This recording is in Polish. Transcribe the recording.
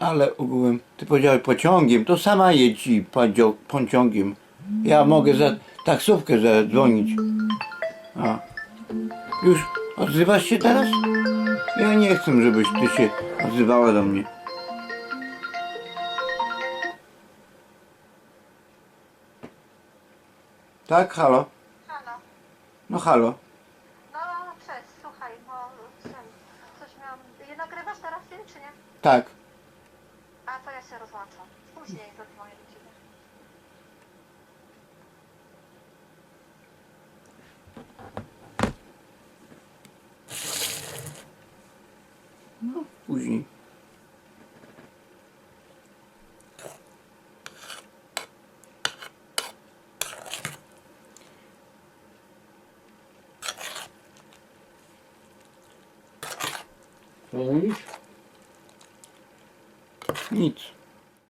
Ale ogółem, ty powiedziałeś pociągiem, to sama jedź podzio- pociągiem. Ja mogę za taksówkę zadzwonić. A. Już odzywasz się teraz? Ja nie chcę, żebyś ty się odzywała do mnie. Tak, halo? Halo. No halo. No cześć, słuchaj, bo czym, coś miałam... Je nagrywasz teraz film, czy nie? Tak. To ja się rozłączam. Później zadzwonię do ciebie. Później. Co mówisz? Nic.